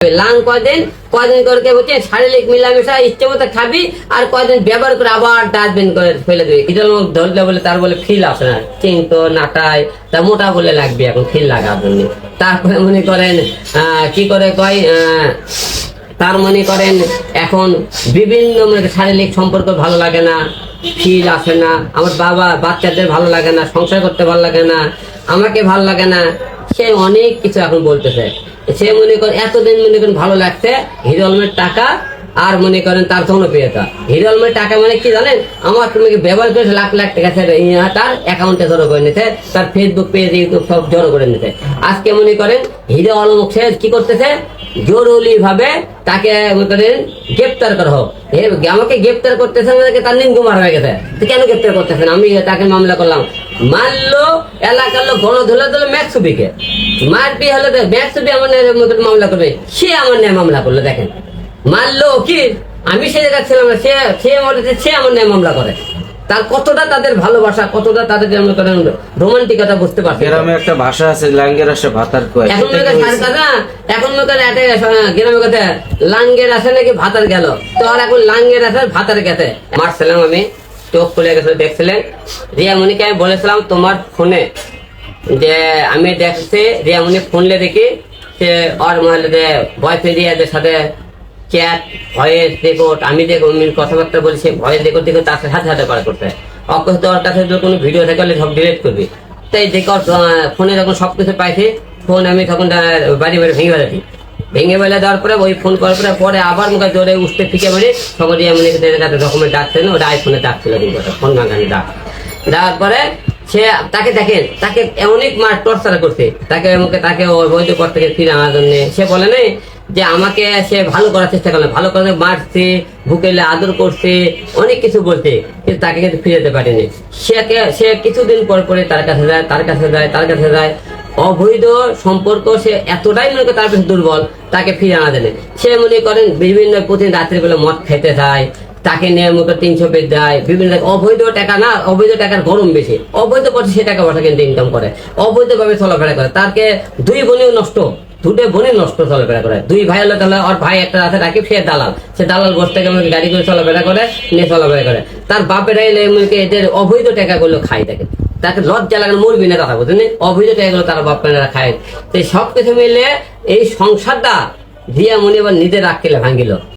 Lung কয়দিন? কয়দিন করে শারীরিক মিলামেশা, ইচ্ছে মতো খাবি, আর কয়দিন ব্যবহার করে আবার ডাস্টবিন করে ফেলে ধরলে বলে, তার বলে ফিল আসে না। চিন্ত নাটায় তা মোটা বলে লাগবে, এখন ফিল লাগার জন্য তারপরে মনে করেন কি করে কয় তার মনে করেন, এখন বিভিন্ন শারীরিক সম্পর্ক ভালো লাগে না ফিল আসে না। আমার বাবা, বাচ্চাদের ভালো লাগে না, সংসার করতে ভালো লাগে না, আমাকে ভালো লাগে না। সে অনেক কিছু এখন বলতেছে। সে মনে করেন এতদিন মনে করেন ভালো লাগছে, হিরো আলমের টাকা আর মনে করেন তার জনপ্রিয়তা। হিরো আলমের টাকা মানে কি জানেন? আমার তুমি ব্যবহার করে লাখ লাখ টাকা তার অ্যাকাউন্টে জড়ো করে নিতে তার ফেসবুক পেজ ইউটিউব সব জড়ো করে নিতে আজকে মনে করেন হিরো আলম সে কি করতেছে? জরুরি ভাবে তাকে গ্রেপ্তার করা হোক। আমাকে গ্রেপ্তার করতেছেন মানে তার নিন কুমার হয়ে গেছে। কেন গ্রেপ্তার করতেছেন? আমি তাকে মামলা করলাম। মারলো, এলাকার লোক গণ ধরে দিল ম্যাকসুবিকে। মারপি হলে ম্যাকসুবি আমার নামে মতো মামলা করবে। সে আমার নামে মামলা করল, দেখেন। মারলো কি? আমি সে জায়গায় ছিলাম না, সে সে মরেছে সে আমার নামে মামলা করে। তার কতটা তাদের ভালোবাসা কতটা তাদের মনে করেন রোমান্টিকতা বুঝতে পারছে গ্রামে একটা ভাষা আছে লাঙ্গের আসে ভাতার কয়। এখন মনে করেন এখন করেন একটা গ্রামে কথা লাঙ্গের আছে নাকি ভাতার গেল? তো আর এখন লাঙ্গের আছে ভাতার গেছে। মারছিলাম আমি চোখ খুলে গেছে দেখছিলেন? রিয়া মনিকে আমি বলেছিলাম তোমার ফোনে যে আমি দেখছি রিয়া মনি ফোনলে দেখি সে ওর মহলে যে বয়ফ্রেন্ড রিয়াদের সাথে চ্যাট ভয়েস রেকর্ড, আমি যে কথাবার্তা বলছি, ভয়েস রেকর্ড দেখে তার সাথে সাথে পার করতে অকস্মাত ওর কাছে যদি কোনো ভিডিও থাকে, তাহলে সব ডিলিট করবি। তাই দেখে ফোনে যখন সব কিছু পাইছি, ফোন আমি তখন বাড়ি বাড়ি ভেঙে ফেলেছি। ভেঙে ফেলে দেওয়ার পরে ওই ফোন করার পরে পরে আবার মুখে জোরে উঠতে ফিকে বলি সকলে এমনি কাছে ডকুমেন্ট ডাকছিল ওটা আইফোনে ডাকছিল কিন্তু ওটা ফোন ভাঙানি ডাক। দেওয়ার পরে সে তাকে দেখেন তাকে অনেক মার টর্চার করছে। তাকে আমাকে তাকে অবৈধ পর থেকে ফিরে আনার জন্য। সে বলে নাই যে আমাকে সে ভালো করার চেষ্টা করল, ভালো করে মারছে বুকেলে আদর করছে, অনেক কিছু বলছে, কিন্তু তাকে কিন্তু ফিরে যেতে পারেনি। সে সে কিছুদিন পর পরে তার কাছে যায়, তার কাছে যায়, তার কাছে যায়। অবৈধ সম্পর্ক সে এতটাই মনে করে তার কাছে দুর্বল, তাকে ফিরে আনা দেয় সে মনে করেন বিভিন্ন প্রতিদিন রাত্রিবেলা মদ খেতে যায়, তাকে নিয়ে মুখে তিনশো পেজ দেয়, বিভিন্ন অবৈধ টাকা না, অবৈধ টাকার গরম বেশি। অবৈধ পথে সে টাকা পয়সা কিন্তু ইনকাম করে, অবৈধভাবে চলাফেরা করে। তাকে দুই বোনেও নষ্ট। দুটো বোনে নষ্ট চলাফেরা করে। দুই ভাই হলো তাহলে ওর ভাই একটা আছে রাখি সে দালাল। সে দালাল বস থেকে আমাকে গাড়ি করে চলাফেরা করে, নিয়ে চলাফেরা করে। তার বাপের এলে এমনকি এদের অবৈধ টাকাগুলো খাই থাকে তাকে লজ্জা লাগে মরবি না কথা বুঝলেন অবৈধ টাকাগুলো তার বাপেরা খায়। তো সব কিছু মিলে এই সংসারটা দিয়া মনে এবার নিজের কেলে ভাঙিল।